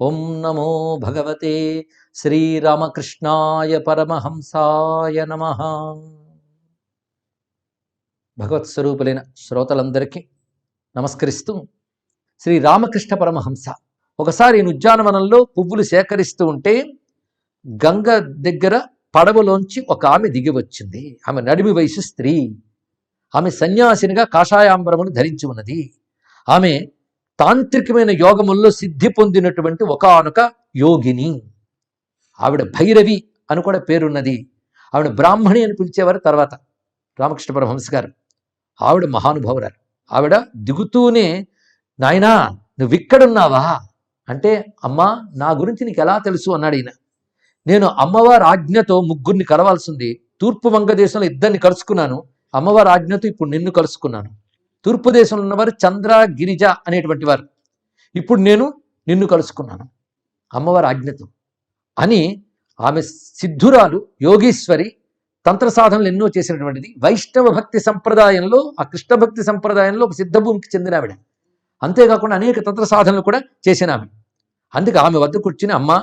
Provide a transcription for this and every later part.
ఓం నమో భగవతే శ్రీరామకృష్ణాయ పరమహంసాయ నమ. భగవత్ స్వరూపులైన శ్రోతలందరికీ నమస్కరిస్తూ శ్రీ రామకృష్ణ పరమహంస. ఒకసారి ఉద్యానవనంలో పువ్వులు సేకరిస్తూ ఉంటే గంగ దగ్గర పడవలోంచి ఒక ఆమె దిగి వచ్చింది. ఆమె నడిమి వయసు స్త్రీ. ఆమె సన్యాసినిగా కాషాయాంబరమును ధరించి ఉన్నది. ఆమె తాంత్రికమైన యోగముల్లో సిద్ధి పొందినటువంటి ఒకనొక యోగిని. ఆవిడ భైరవి అని కూడా పేరున్నది. ఆవిడ బ్రాహ్మణి అని పిలిచేవారు తర్వాత రామకృష్ణ పరమహంస గారు. ఆవిడ మహానుభావురాలు. ఆవిడ దిగుతూనే నాయనా నువ్వు ఇక్కడున్నావా? అంటే అమ్మా నా గురించి నీకు ఎలా తెలుసు? అన్నాడు ఈయన. నేను అమ్మవారి ఆజ్ఞతో ముగ్గురిని కలవాల్సింది తూర్పు వంగదేశంలో ఇద్దరిని కలుసుకున్నాను. అమ్మవారి ఆజ్ఞతో ఇప్పుడు నిన్ను కలుసుకున్నాను. తూర్పు దేశంలో ఉన్నవారు చంద్ర గిరిజ అనేటువంటి వారు. ఇప్పుడు నేను నిన్ను కలుసుకున్నాను. అమ్మవారి ఆజ్ఞతో. అని ఆమె సిద్ధురాలు యోగీశ్వరి తంత్ర సాధనలు ఎన్నో చేసినటువంటిది. వైష్ణవ భక్తి సంప్రదాయంలో ఆ కృష్ణ భక్తి సంప్రదాయంలో ఒక సిద్ధభూమికి చెందిన ఆవిడ. అంతేకాకుండా అనేక తంత్ర సాధనలు కూడా చేసిన ఆమె అందుకే ఆమె వద్ద కూర్చుని అమ్మ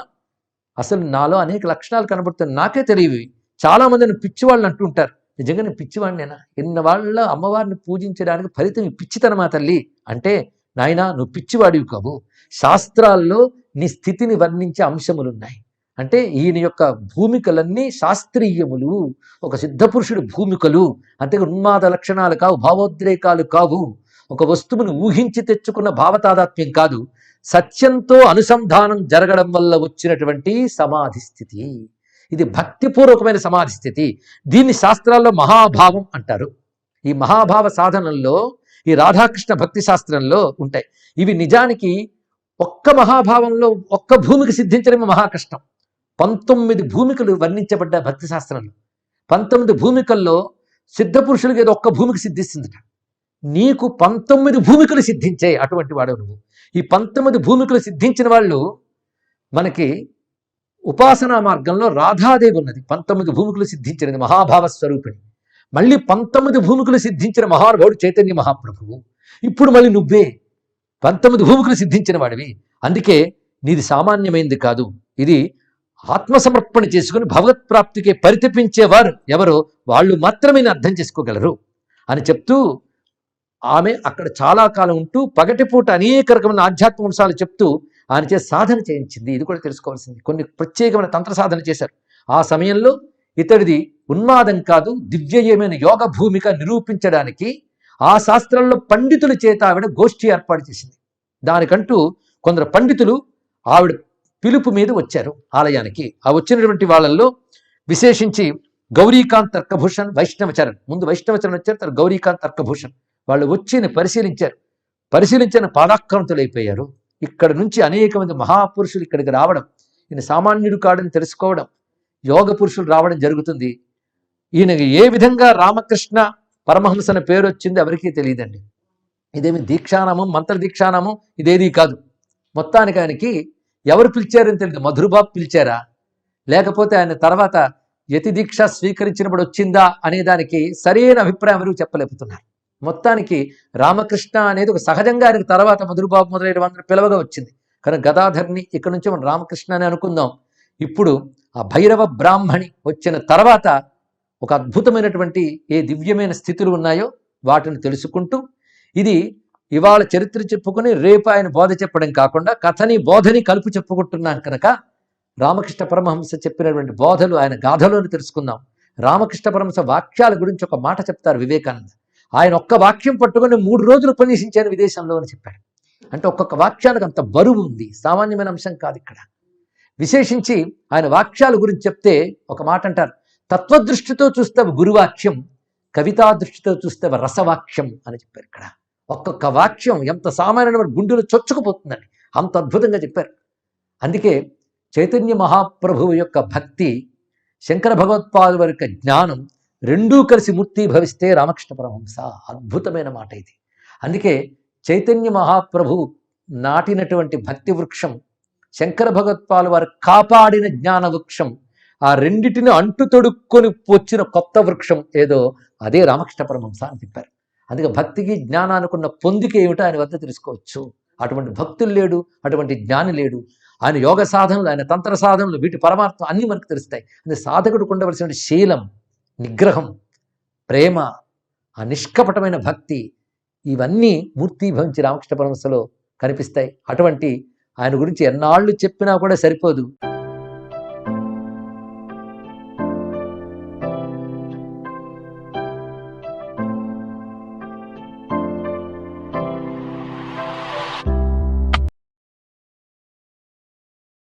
అసలు నాలో అనేక లక్షణాలు కనబడుతున్నాయి. నాకే తెలియవి. చాలా మందిని పిచ్చివాళ్ళు అంటూ జగన్ పిచ్చివాడినేనా? ఎన్న వాళ్ళ అమ్మవారిని పూజించడానికి ఫలితం పిచ్చితనమా తల్లి? అంటే నాయనా నువ్వు పిచ్చివాడివి కావు. శాస్త్రాల్లో నీ స్థితిని వర్ణించే అంశములు ఉన్నాయి అంటే ఈయన యొక్క భూమికలన్నీ శాస్త్రీయములు. ఒక సిద్ధపురుషుడు భూమికలు. అంతే ఉన్మాద లక్షణాలు కావు భావోద్రేకాలు కావు. ఒక వస్తువును ఊహించి తెచ్చుకున్న భావతాదాత్మ్యం కాదు. సత్యంతో అనుసంధానం జరగడం వల్ల వచ్చినటువంటి సమాధి స్థితి. ఇది భక్తిపూర్వకమైన సమాధి స్థితి. దీన్ని శాస్త్రాల్లో మహాభావం అంటారు. ఈ మహాభావ సాధనల్లో ఈ రాధాకృష్ణ భక్తి శాస్త్రంలో ఉంటాయి. ఇవి నిజానికి ఒక్క మహాభావంలో ఒక్క భూమికి సిద్ధించడమే మహాకష్టం. పంతొమ్మిది భూమికలు వర్ణించబడ్డ భక్తి శాస్త్రంలో. పంతొమ్మిది భూమికల్లో సిద్ధపురుషులకి ఏదో ఒక్క భూమికి సిద్ధిస్తుందట. నీకు పంతొమ్మిది భూమికలు సిద్ధించాయి అటువంటి వాడు నువ్వు? ఈ పంతొమ్మిది భూమికలు సిద్ధించిన వాళ్ళు మనకి ఉపాసనా మార్గంలో రాధాదేవి ఉన్నది. పంతొమ్మిది భూమికులు సిద్ధించినది మహాభావ స్వరూపిణి. మళ్ళీ పంతొమ్మిది భూమికులు సిద్ధించిన మహానుభావుడు చైతన్య మహాప్రభువు. ఇప్పుడు మళ్ళీ నువ్వే. పంతొమ్మిది భూమికులు సిద్ధించిన వాడివి. అందుకే నీది సామాన్యమైంది కాదు. ఇది ఆత్మసమర్పణ చేసుకుని భగవత్ ప్రాప్తికి పరితపించేవారు ఎవరో వాళ్ళు మాత్రమే అర్థం చేసుకోగలరు అని చెప్తూ ఆమె అక్కడ చాలా కాలం ఉంటూ పగటిపూట అనేక రకమైన ఆధ్యాత్మ అంశాలు చెప్తూ ఆయన చేసి సాధన చేయించింది. ఇది కూడా తెలుసుకోవాల్సింది. కొన్ని ప్రత్యేకమైన తంత్ర సాధన చేశారు. ఆ సమయంలో ఇతడిది ఉన్మాదం కాదు దివ్యయమైన యోగ భూమిక నిరూపించడానికి ఆ శాస్త్రంలో పండితుల చేత ఆవిడ గోష్ఠి ఏర్పాటు చేసింది. దానికంటూ కొందరు పండితులు ఆవిడ పిలుపు మీద వచ్చారు ఆలయానికి. ఆ వచ్చినటువంటి వాళ్ళల్లో విశేషించి గౌరీకాంత్ తర్కభూషణ్ వైష్ణవచరణ్ ముందు వైష్ణవచరణ్ వచ్చారు తర్వాత గౌరీకాంత్ తర్కభూషణ్. వాళ్ళు వచ్చి పరిశీలించారు. పరిశీలించిన పాదాక్రాంతులైపోయారు ఇక్కడ నుంచి అనేక మంది మహాపురుషులు ఇక్కడికి రావడం ఈయన సామాన్యుడు కాడని తెలుసుకోవడం యోగ పురుషులు రావడం జరుగుతుంది. ఈయనకి ఏ విధంగా రామకృష్ణ పరమహంస అనే పేరు వచ్చింది ఎవరికీ తెలియదండి. ఇదేమి దీక్షానామం మంత్ర దీక్షానామం? ఇదేది కాదు. మొత్తానికి ఆయనకి ఎవరు పిలిచారని తెలియదు. మధురబాబు పిలిచారా? లేకపోతే ఆయన తర్వాత యతి దీక్ష స్వీకరించినప్పుడు వచ్చిందా అనే దానికి సరైన అభిప్రాయం ఎవరు చెప్పలేకపోతున్నారు. మొత్తానికి రామకృష్ణ అనేది ఒక సహజంగా ఆయనకు తర్వాత మధురబాబు మొదలైన వాళ్ళని పిలవగా వచ్చింది. కానీ గదాధర్ని ఇక్కడ నుంచి మనం రామకృష్ణ అని అనుకుందాం. ఇప్పుడు ఆ భైరవ బ్రాహ్మణి వచ్చిన తర్వాత ఒక అద్భుతమైనటువంటి ఏ దివ్యమైన స్థితులు ఉన్నాయో వాటిని తెలుసుకుంటూ ఇది ఇవాళ చరిత్ర చెప్పుకొని రేపు ఆయన బోధ చెప్పడం కాకుండా కథని బోధని కలుపు చెప్పుకుంటున్నాను కనుక రామకృష్ణ పరమహంస చెప్పినటువంటి బోధలు ఆయన గాథలోని తెలుసుకుందాం. రామకృష్ణ పరమహంస వాక్యాల గురించి ఒక మాట చెప్తారు వివేకానంద. ఆయన ఒక్క వాక్యం పట్టుకొని మూడు రోజులు ఉపన్యసించాను విదేశంలో అని చెప్పాడు. అంటే ఒక్కొక్క వాక్యానికి అంత బరువు ఉంది. సామాన్యమైన అంశం కాదు ఇక్కడ. విశేషించి ఆయన వాక్యాల గురించి చెప్తే ఒక మాట అంటారు. తత్వదృష్టితో చూస్తే గురువాక్యం కవితా దృష్టితో చూస్తే రసవాక్యం అని చెప్పారు ఇక్కడ. ఒక్కొక్క వాక్యం ఎంత సామాన్యమైన గుండెలు చొచ్చుకుపోతుందండి. అంత అద్భుతంగా చెప్పారు. అందుకే చైతన్య మహాప్రభువు యొక్క భక్తి శంకర భగవత్పాదు వారి యొక్క జ్ఞానం రెండూ కలిసి మూర్తి భవిస్తే రామకృష్ణ పరమహంస. అద్భుతమైన మాట ఇది. అందుకే చైతన్య మహాప్రభు నాటినటువంటి భక్తి వృక్షం శంకర భగవత్పాలు వారు కాపాడిన జ్ఞాన వృక్షం ఆ రెండిటిని అంటు తొడుక్కొని వచ్చిన కొత్త వృక్షం ఏదో అదే రామకృష్ణ పరమహంస అని చెప్పారు. అందుకే భక్తికి జ్ఞానానికి పొందిక ఏమిటో ఆయన వద్ద తెలుసుకోవచ్చు. అటువంటి భక్తులు లేడు అటువంటి జ్ఞాని లేడు. ఆయన యోగ సాధనలు ఆయన తంత్ర సాధనలు వీటి పరమార్థం అన్నీ మనకు తెలుస్తాయి. అంటే సాధకుడికి ఉండవలసిన శీలం నిగ్రహం ప్రేమ ఆ నిష్కపటమైన భక్తి ఇవన్నీ మూర్తీభవించి రామకృష్ణ పరమహంసలో కనిపిస్తాయి. అటువంటి ఆయన గురించి ఎన్నాళ్ళు చెప్పినా కూడా సరిపోదు.